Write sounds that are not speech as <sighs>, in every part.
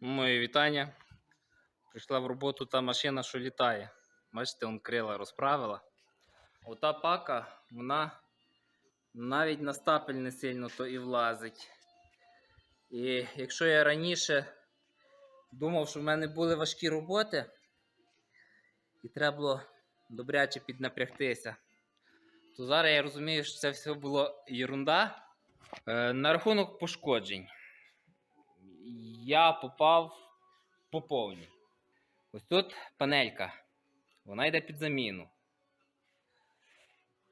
Моє вітання. Прийшла в роботу та машина, що літає. Бачите, он крила розправила. Ота пака, вона навіть на стапель не сильно то і влазить. І якщо я раніше думав, що в мене були важкі роботи, і треба було добряче піднапрягтися, то зараз я розумію, що це все було ерунда. Е, на рахунок пошкоджень я попав по повній. Ось тут панелька. Вона йде під заміну.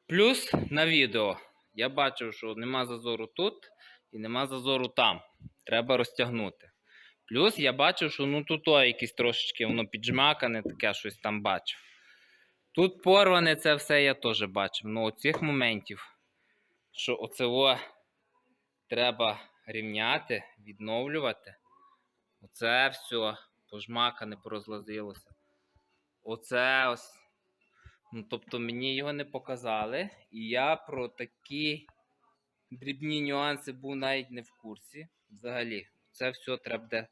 Плюс на відео я бачив, що нема зазору тут і нема зазору там. Треба розтягнути. Плюс я бачив, що ну тут о, якесь трошечки воно піджмакане, таке щось там бачив. Тут порване це все я теж бачив. Ну, оцих моментів, що оцево треба рівняти, відновлювати. Оце все пожмакане, порозлазилося. Оце ось. Ну, тобто мені його не показали, і я про такі дрібні нюанси був навіть не в курсі. Взагалі, це все треба буде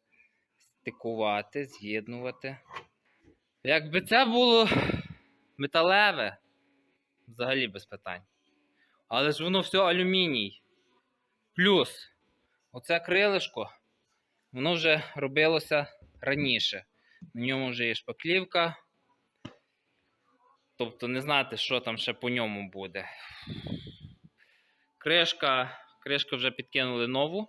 стикувати, з'єднувати. Якби це було металеве, взагалі без питань. Але ж воно все алюміній. Плюс, оце крилишко, воно вже робилося раніше. На ньому вже є шпаклівка. Тобто не знати, що там ще по ньому буде. Кришка, кришка вже підкинули нову.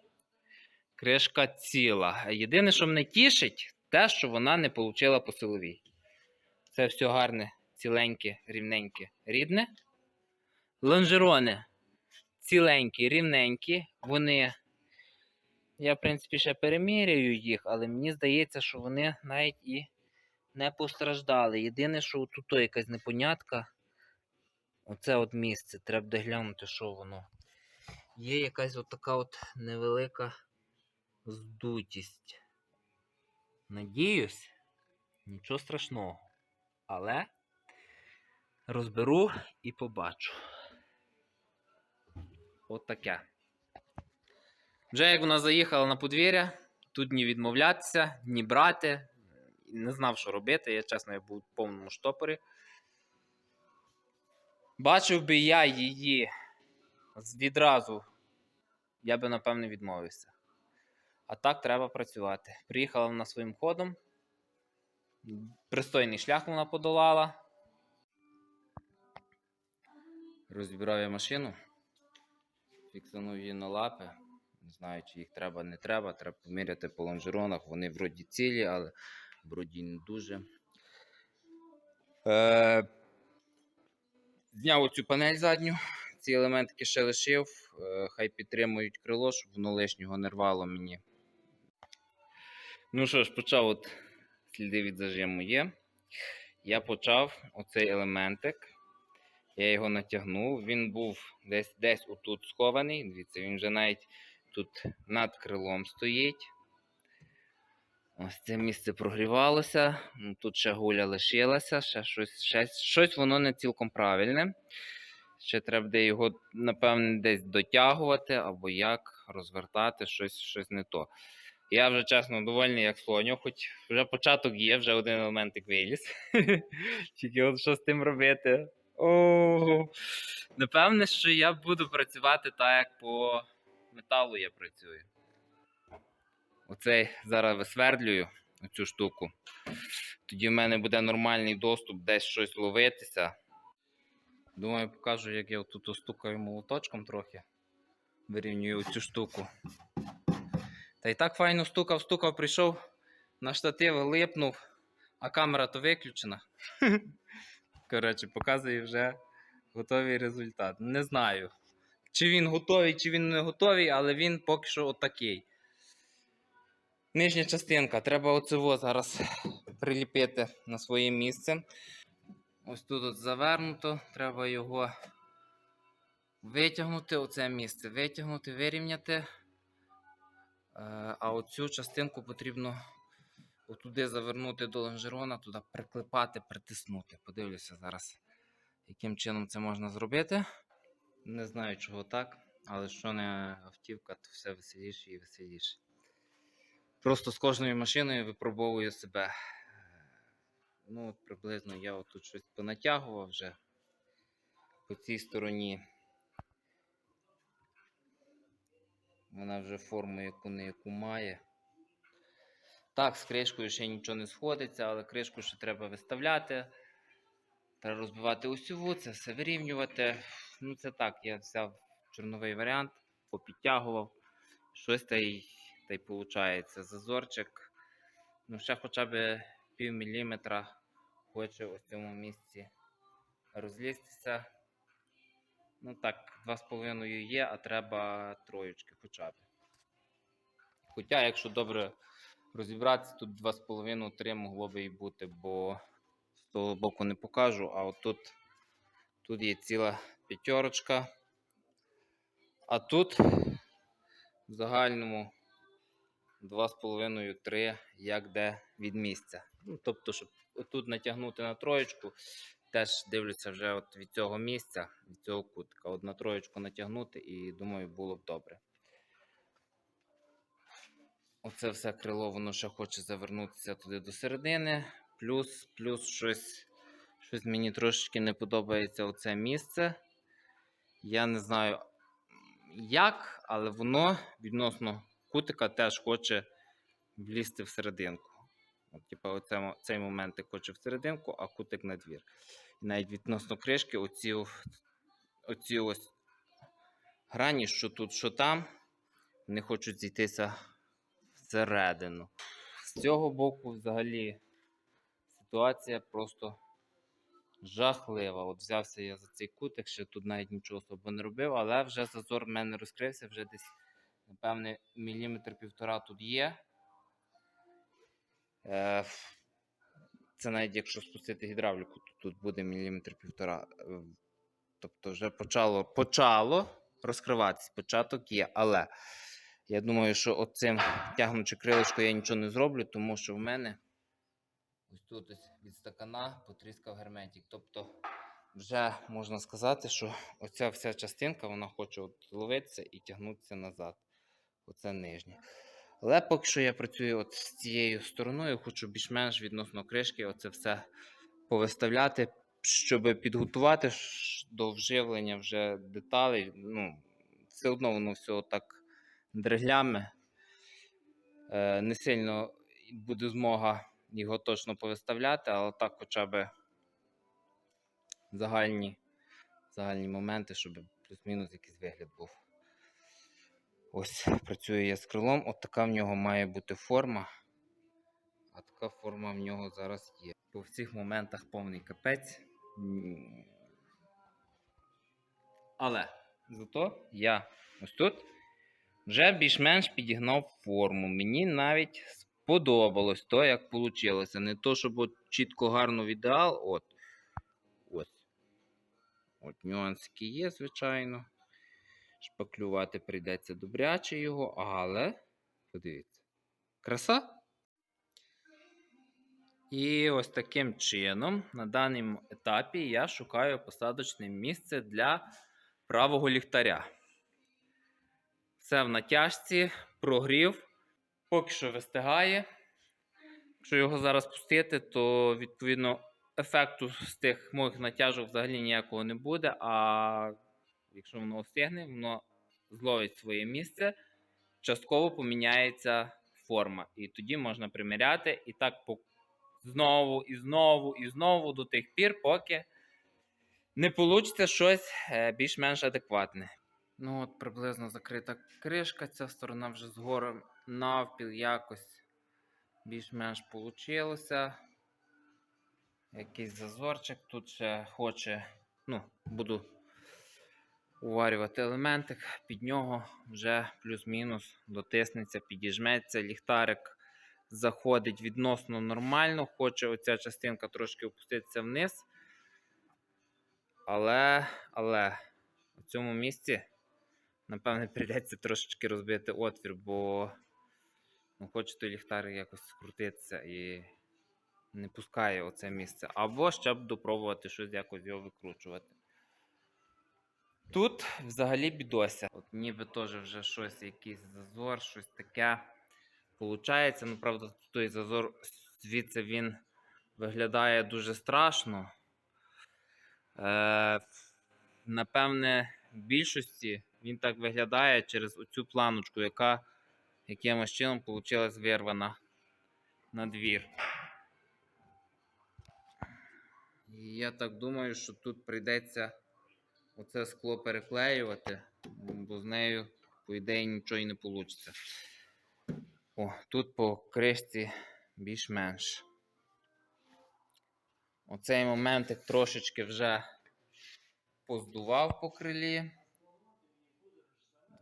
Кришка ціла. Єдине, що мене тішить, те, що вона не отримала по силовій. Це все гарне, ціленьке, рівненьке, рідне. Лонжерони ціленькі, рівненькі. Вони. Я, в принципі, ще переміряю їх, але мені здається, що вони навіть і не постраждали. Єдине, що тут якась непонятка. Оце от місце. Треба буде глянути, що воно. Є якась от така от невелика здутість. Надіюсь, нічого страшного. Але розберу і побачу. От таке. Вже як вона заїхала на подвір'я, тут ні відмовлятися, ні брати. Не знав, що робити. Я чесно, я був в повному штопорі. Бачив би я її відразу, я би напевне відмовився. А так треба працювати. Приїхала вона своїм ходом. Пристойний шлях вона подолала. Розбираю я машину. Фіксанув її на лапи. Знаю, чи їх треба, не треба. Треба поміряти по лонжеронах. Вони вроді цілі, але вроді не дуже. Е... Зняв оцю панель задню. Ці елементики ще лишив. Е, Хай підтримують крило, щоб воно лишнього не рвало мені. Ну що ж, почав от сліди від зажиму є. Я почав оцей елементик. Я його натягнув. Він був десь десь отут схований. Дивіться, він вже навіть тут над крилом стоїть. Ось це місце прогрівалося. Ну, Тут ще гуля лишилася, ще щось, ще, щось воно не цілком правильне. Ще треба буде його, напевне, десь дотягувати або як розвертати, щось, щось не то. Я вже чесно довольний, як слоню, хоч вже початок є, вже один елементик виліз. <laughs> Тільки от що з тим робити? О, напевне, що я буду працювати так, як по металу я працюю. Оцей зараз висвердлюю цю штуку. Тоді в мене буде нормальний доступ десь щось ловитися. Думаю, покажу, як я тут остукаю молоточком трохи. Вирівнюю цю штуку. Та й так файно стукав, стукав, прийшов на штатив, липнув, а камера то виключена. <laughs> Коротше, показує вже готовий результат. Не знаю, чи він готовий, чи він не готовий, але він поки що отакий. Нижня частинка. Треба оцево зараз приліпити на своє місце. Ось тут от завернуто, треба його витягнути, оце місце, витягнути, вирівняти. Е, А оцю частинку потрібно отуди завернути до лонжерона, туди приклепати, притиснути. Подивлюся зараз, яким чином це можна зробити. Не знаю, чого так, але що не автівка, то все веселіше і веселіше. Просто з кожною машиною випробовую себе. Ну, от приблизно я от тут щось понатягував вже по цій стороні. Вона вже форму яку не яку має. Так, з кришкою ще нічого не сходиться, але кришку ще треба виставляти. Треба розбивати усіву, це все вирівнювати. Ну, це так, я взяв чорновий варіант, попідтягував. Щось та й, та й виходить. Зазорчик. Ну, ще хоча б пів міліметра хоче в цьому місці розлізтися. Ну так, 2,5 є, а треба троєчки хоча б. Хоча, якщо добре розібратися, тут 2,5-3 могло би і бути, бо з того боку не покажу, а отут тут є ціла п'ятерочка. А тут в загальному 2,5-3, як де від місця. Ну, тобто, щоб тут натягнути на троєчку, теж дивлюся вже от від цього місця, від цього кутика. От на троєчку натягнути і думаю, було б добре. Оце все крило, воно ще хоче завернутися туди до середини. Плюс, плюс щось, щось мені трошечки не подобається оце місце. Я не знаю як, але воно відносно кутика теж хоче влізти в серединку. От, оце, цей момент хоче серединку, а кутик на двір. Навіть відносно кришки, оці, оці ось грані, що тут, що там, не хочуть зійтися всередину. З цього боку, взагалі, ситуація просто жахлива. От взявся я за цей кутик, ще тут навіть нічого особо не робив, але вже зазор в мене розкрився, вже десь, напевне, міліметр півтора тут є. Е, Це навіть якщо спустити гідравліку, то тут буде міліметр півтора. Е, Тобто вже почало, почало розкриватись, початок є, але я думаю, що оцим тягнучи крилишко я нічого не зроблю, тому що в мене ось тут ось від стакана потріскав герметик. Тобто, вже можна сказати, що оця вся частинка вона хоче от ловитися і тягнутися назад. Оце нижнє. Але поки що я працюю от з цією стороною, хочу більш-менш відносно кришки оце все повиставляти, щоб підготувати до вживлення вже деталей. Ну, все одно воно все так дреглями. Е, не сильно буде змога його точно повиставляти, але так хоча б загальні, загальні моменти, щоб плюс-мінус якийсь вигляд був. Ось працюю я з крилом. От така в нього має бути форма. А така форма в нього зараз є. По всіх моментах повний капець. Але зато я ось тут вже більш-менш підігнав форму. Мені навіть сподобалось то, як вийшло. Не то, щоб от чітко гарно в ідеал. От. Ось. От нюансики є, звичайно. Шпаклювати прийдеться добряче його, але подивіться. Краса. І ось таким чином, на даному етапі я шукаю посадочне місце для правого ліхтаря. Все в натяжці, прогрів, поки що вистигає. Якщо його зараз пустити, то відповідно ефекту з тих моїх натяжок взагалі ніякого не буде. А якщо воно встигне, воно зловить своє місце, частково поміняється форма. І тоді можна приміряти і так по знову і знову і знову до тих пір, поки не вийде щось е, більш-менш адекватне. Ну, от приблизно закрита кришка, ця сторона вже згору навпіл якось більш-менш вийшло. Якийсь зазорчик тут ще хоче. Ну, буду уварювати елементик, під нього вже плюс-мінус дотиснеться, підіжметься, ліхтарик заходить відносно нормально, хоче оця частинка трошки опуститися вниз. Але, але в цьому місці, напевне, прийдеться трошечки розбити отвір, бо хоче той ліхтарик якось скрутитися і не пускає оце місце. Або ще б допробувати щось якось його викручувати. Тут взагалі бідося. От ніби теж вже щось, якийсь зазор, щось таке. Получається, ну правда, той зазор звідси він виглядає дуже страшно. Е, напевне, в більшості він так виглядає через оцю планочку, яка якимось чином вийшла вирвана на двір. І я так думаю, що тут прийдеться оце скло переклеювати, бо з нею, по ідеї, нічого і не вийде. О, тут по кришці більш-менш. Оцей моментик трошечки вже поздував по крилі.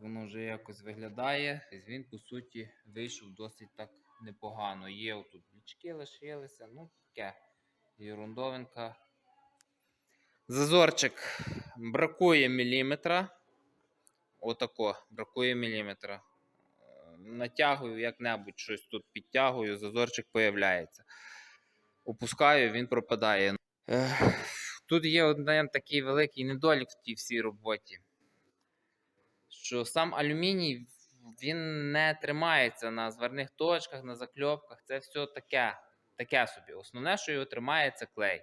Воно вже якось виглядає. Тобто Він, по суті, вийшов досить так непогано. Є отут бічки лишилися, ну таке. Ерундовинка. Зазорчик бракує міліметра. Отако, бракує міліметра. Е, Натягую як-небудь щось тут підтягую, зазорчик появляється. Опускаю, він пропадає. Тут є один такий великий недолік в тій всій роботі. Що сам алюміній він не тримається на зварних точках, на закльопках. Це все таке, таке собі. Основне, що його тримає, це клей.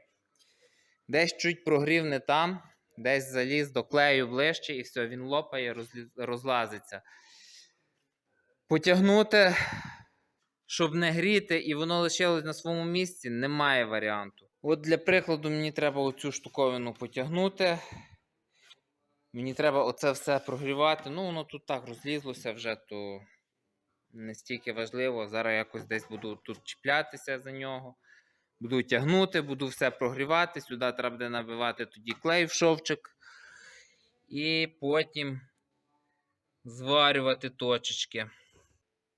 Десь чуть прогрів не там, десь заліз до клею ближче, і все, він лопає, розлазиться. Потягнути, щоб не гріти, і воно лишилось на своєму місці, немає варіанту. От для прикладу, мені треба оцю штуковину потягнути. Мені треба оце все прогрівати. Ну, воно тут так розлізлося вже, то не стільки важливо. Зараз якось десь буду тут чіплятися за нього. Буду тягнути, буду все прогрівати. Сюди треба буде набивати тоді клей в шовчик. І потім зварювати точечки.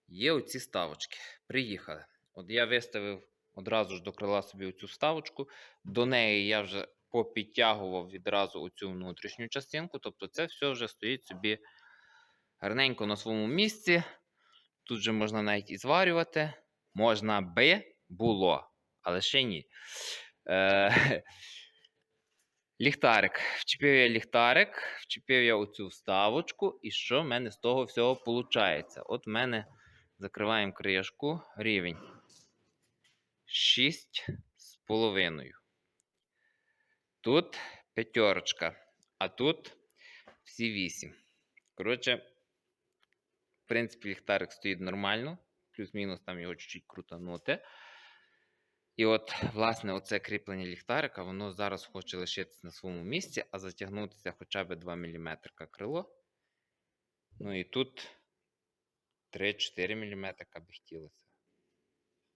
Є оці ставочки. Приїхали. От я виставив одразу ж до крила собі оцю вставочку. До неї я вже попідтягував відразу оцю внутрішню частинку. Тобто це все вже стоїть собі гарненько на своєму місці. Тут же можна навіть і зварювати. Можна би було, але ще ні. Е- <laughs> Ліхтарик. Вчепив я ліхтарик, вчепив я оцю вставочку, і що в мене з того всього виходить? От в мене закриваємо кришку, рівень 6 з половиною. Тут п'ятерочка, а тут всі 8. Коротше, в принципі, ліхтарик стоїть нормально, плюс-мінус там його чуть-чуть крутанути. І от, власне, оце кріплення ліхтарика, воно зараз хоче лишитися на своєму місці, а затягнутися хоча б 2 мм крило. Ну і тут 3-4 мм би хотілося.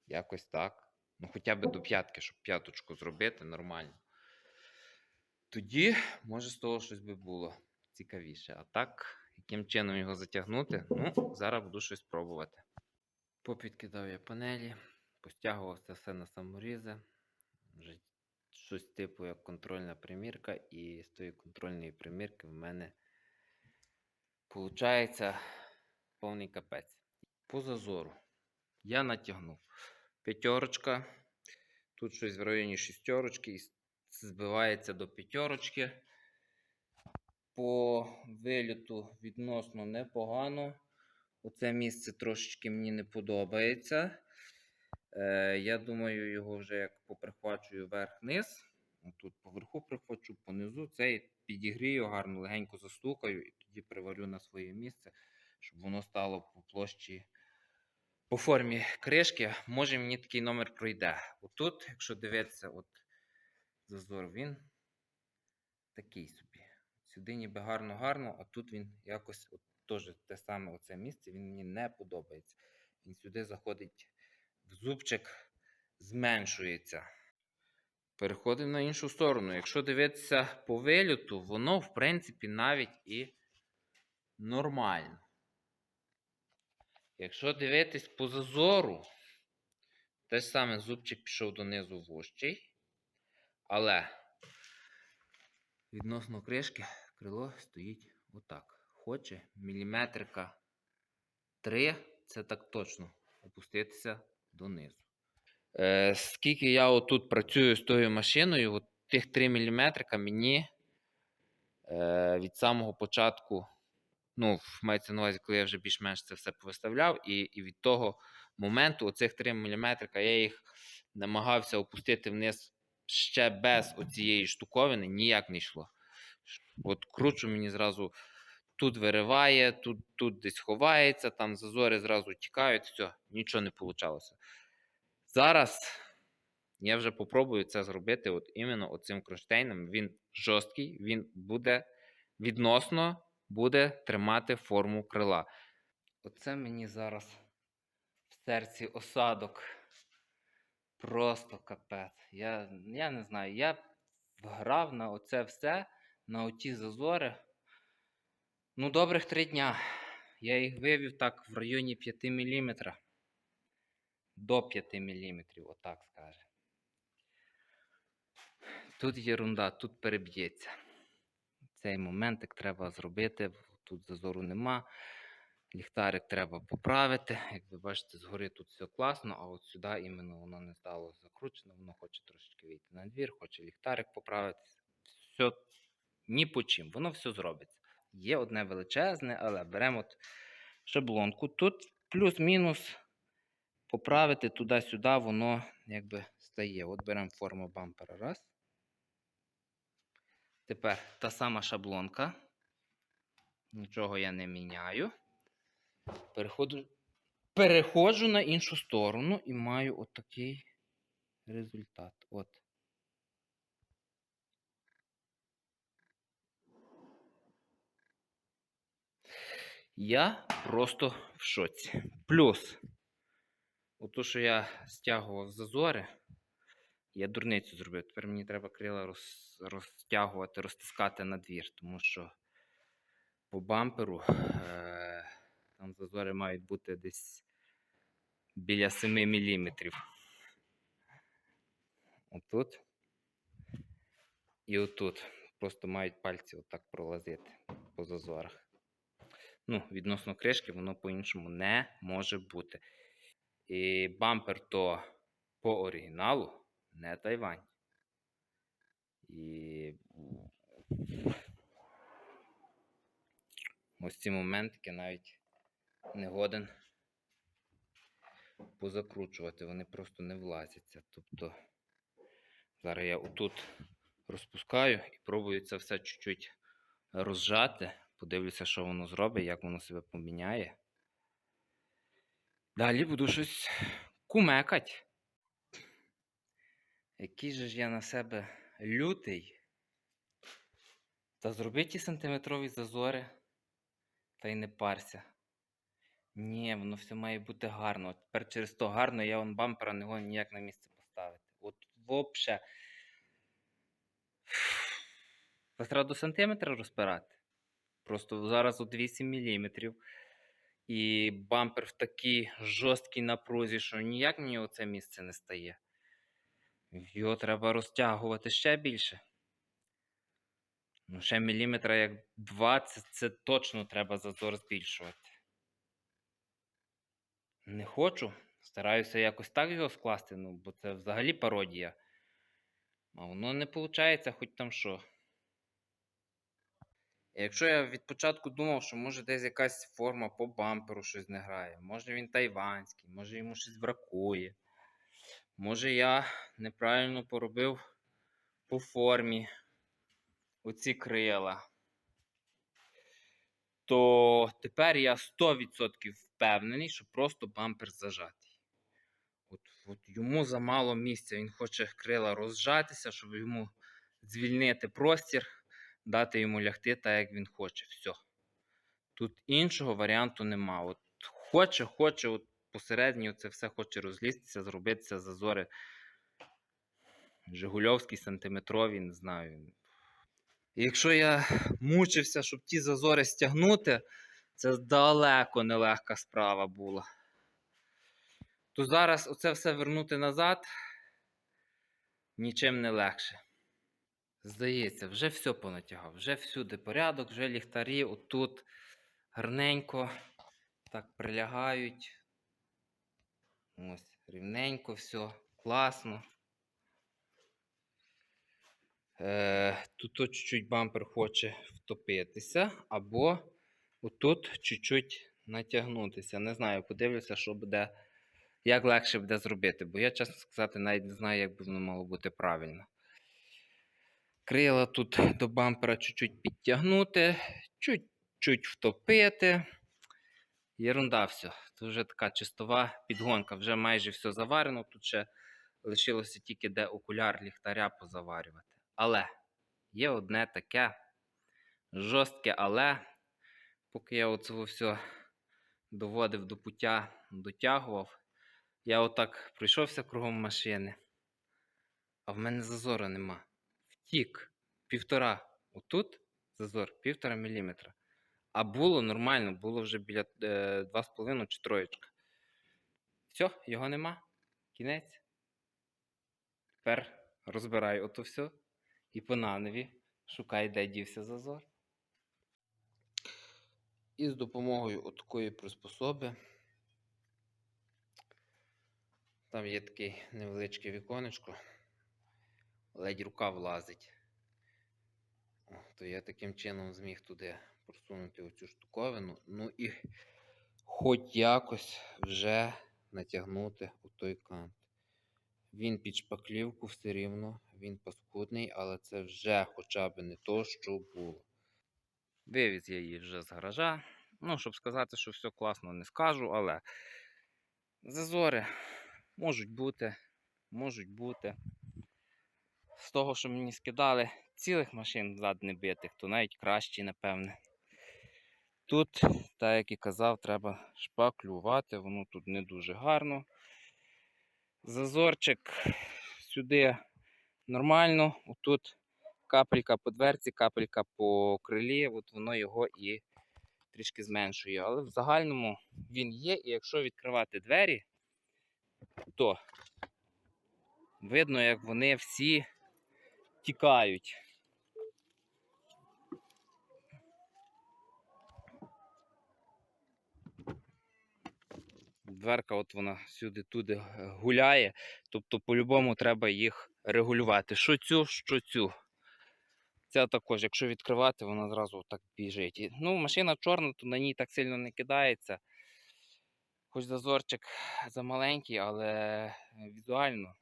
Якось так. Ну, хоча б до п'ятки, щоб п'яточку зробити нормально. Тоді, може, з того щось би було цікавіше. А так, яким чином його затягнути? Ну, зараз буду щось пробувати. Попідкидав я панелі, постягував це все на саморізи. Вже щось типу як контрольна примірка, і з тої контрольної примірки в мене виходить повний капець. По зазору я натягнув п'ятерочка. Тут щось в районі шістерочки збивається до п'ятерочки. По виліту відносно непогано. Оце місце трошечки мені не подобається. Е, я думаю, його вже як поприхвачую вверх-низ. Тут поверху прихвачу, понизу цей підігрію гарно, легенько застукаю і тоді приварю на своє місце, щоб воно стало по площі по формі кришки. Може мені такий номер пройде. Отут, якщо дивитися, от зазор, він такий собі. Сюди ніби гарно-гарно, а тут він якось от, теж те саме оце місце, він мені не подобається. Він сюди заходить в зубчик, зменшується. Переходимо на іншу сторону. Якщо дивитися по виліту, воно, в принципі, навіть і нормально. Якщо дивитись по зазору, те ж саме зубчик пішов донизу вущий, але відносно кришки крило стоїть отак. Хоче міліметрика 3, це так точно опуститися донизу. Е, скільки я отут працюю з тою машиною, от тих 3 мм мені е, від самого початку Ну, мається на увазі, коли я вже більш-менш це все повиставляв, і, і від того моменту оцих 3 мм я їх намагався опустити вниз ще без оцієї штуковини, ніяк не йшло. От кручу мені зразу тут вириває, тут, тут десь ховається, там зазори зразу тікають, все, нічого не вийшло. Зараз я вже попробую це зробити от іменно оцим кронштейном. Він жорсткий, він буде відносно буде тримати форму крила. Оце мені зараз в серці осадок. Просто капець. Я, я не знаю, я грав на оце все, на оті зазори. Ну, добрих три дня. Я їх вивів так в районі 5 мм. До 5 мм, отак скаже. Тут єрунда, тут переб'ється. Цей моментик треба зробити. Тут зазору нема. Ліхтарик треба поправити. Як ви бачите, згори тут все класно, а от сюди іменно воно не стало закручено, воно хоче трошечки вийти на двір, хоче ліхтарик поправити. Все ні по чим, воно все зробиться. Є одне величезне, але беремо от шаблонку. Тут плюс-мінус поправити туди-сюди, воно якби стає. От беремо форму бампера. Раз. Тепер та сама шаблонка. Нічого я не міняю. Переходжу, переходжу на іншу сторону і маю отакий результат. От. Я просто в шоці. Плюс, ото, що я стягував зазори, я дурницю зробив. Тепер мені треба крила роз, розтягувати, розтискати на двір, тому що по бамперу е, там зазори мають бути десь біля 7 мм. Отут. І отут. Просто мають пальці отак пролазити по зазорах. Ну, відносно кришки, воно по-іншому не може бути. І бампер то по оригіналу не Тайвань. І ось ці моментики навіть не годен позакручувати, вони просто не влазяться. Тобто зараз я отут розпускаю і пробую це все чуть-чуть розжати. Подивлюся, що воно зробить, як воно себе поміняє. Далі буду щось кумекать. Який же ж я на себе лютий. Та зроби ті сантиметрові зазори, та й не парся. Ні, воно все має бути гарно. Тепер через то гарно я вон бампера не гоню ніяк на місце поставити. От взагалі. Це треба до сантиметра розпирати. Просто зараз от 8 мм. І бампер в такій жорсткій напрузі, що ніяк мені оце місце не стає. Його треба розтягувати ще більше. Ну, ще міліметра як 20, це точно треба зазор збільшувати. Не хочу. Стараюся якось так його скласти, ну, бо це взагалі пародія. А воно не виходить, хоч там що. Якщо я від початку думав, що може десь якась форма по бамперу щось не грає, може він тайванський, може йому щось бракує. Може я неправильно поробив по формі оці крила, то тепер я 100% впевнений, що просто бампер зажатий. От, от Йому замало місця, він хоче крила розжатися, щоб йому звільнити простір дати йому лягти так, як він хоче. Все. Тут іншого варіанту нема. От Хоче, хоче, от посередньо це все хоче розлізтися, зробитися зазори. Жигульовські сантиметрові, не знаю. І якщо я мучився, щоб ті зазори стягнути, це далеко нелегка справа була. То зараз оце все вернути назад нічим не легше. Здається, вже все понатягав, вже всюди порядок, вже ліхтарі отут гарненько так прилягають. Ось, рівненько все, класно. Е, Тут чуть-чуть бампер хоче втопитися, або отут чуть-чуть натягнутися. Не знаю, подивлюся, що буде, як легше буде зробити, бо я, чесно сказати, навіть не знаю, як би воно мало бути правильно. Крила тут до бампера чуть-чуть підтягнути, чуть-чуть втопити. Єрунда все. Це вже така чистова підгонка, вже майже все заварено. Тут ще лишилося тільки де окуляр ліхтаря позаварювати. Але є одне таке жорстке але, поки я оце все доводив до пуття, дотягував, я отак пройшовся кругом машини, а в мене зазору нема. Втік півтора. Отут зазор півтора міліметра. А було нормально, було вже біля е, 2,5 чи троєчка. Все, його нема. Кінець. Тепер розбирай ото все. І по нанові шукай, де дівся зазор. І з допомогою отакої приспособи. Там є таке невеличке віконечко. Ледь рука влазить. О, То я таким чином зміг туди просунути оцю штуковину. Ну і хоч якось вже натягнути у той кант. Він під шпаклівку все рівно, він паскудний, але це вже хоча б не то, що було. Вивіз я її вже з гаража. Ну, щоб сказати, що все класно, не скажу, але зазори можуть бути, можуть бути. З того, що мені скидали цілих машин зад не битих, то навіть кращі, напевне. Тут, так як і казав, треба шпаклювати, воно тут не дуже гарно. Зазорчик сюди нормально. Отут капелька по дверці, капелька по крилі, от воно його і трішки зменшує. Але в загальному він є, і якщо відкривати двері, то видно, як вони всі тікають. Дверка, от вона сюди-туди гуляє. Тобто, по-любому треба їх регулювати. Що цю, що цю. Ця також, якщо відкривати, вона зразу так біжить. Ну, машина чорна, то на ній так сильно не кидається. Хоч зазорчик <sighs> замаленький, але візуально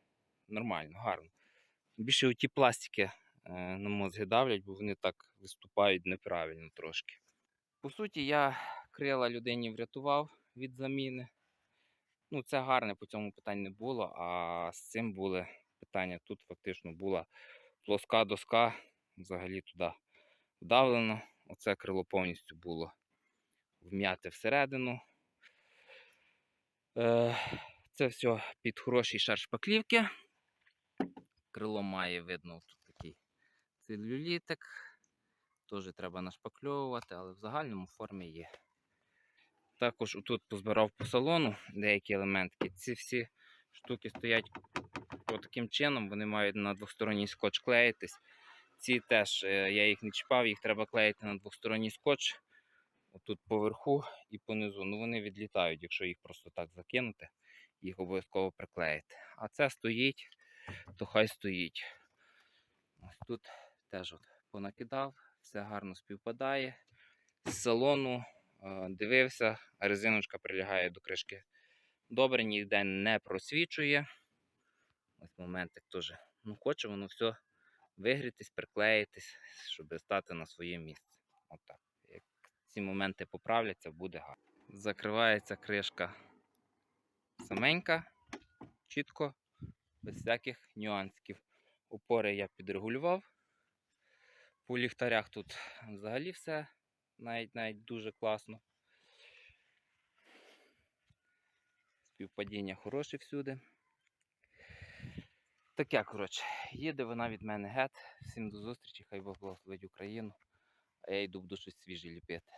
нормально, гарно. Більше оті пластики е, на мозги давлять, бо вони так виступають неправильно трошки. По суті, я крила людині врятував від заміни. Ну, це гарне, по цьому питань не було, а з цим були питання. Тут фактично була плоска доска, взагалі туди вдавлено. Оце крило повністю було вм'яте всередину. Е, Це все під хороший шар шпаклівки. Крило має, видно, тут такий целюлітик. Теж треба нашпакльовувати, але в загальному формі є. Також тут позбирав по салону деякі елементки. Ці всі штуки стоять таким чином, вони мають на двосторонній скотч клеїтись. Ці теж е, я їх не чіпав, їх треба клеїти на двосторонній скотч. Отут поверху і понизу. Ну вони відлітають, якщо їх просто так закинути, їх обов'язково приклеїти. А це стоїть, то хай стоїть. Ось тут теж от понакидав, все гарно співпадає. З салону е, дивився, резиночка прилягає до кришки. Добре, ніде не просвічує. Ось моментик теж. Ну, хоче воно все вигрітись, приклеїтись, щоб стати на своє місце. Отак. Як ці моменти поправляться, буде гарно. Закривається кришка саменька, чітко, без всяких нюансів. Опори я підрегулював. По ліхтарях тут взагалі все навіть навіть дуже класно. Співпадіння хороше всюди. Таке, коротше, їде вона від мене гет. Всім до зустрічі, хай Бог благословить Україну. А я йду буду щось свіже ліпити.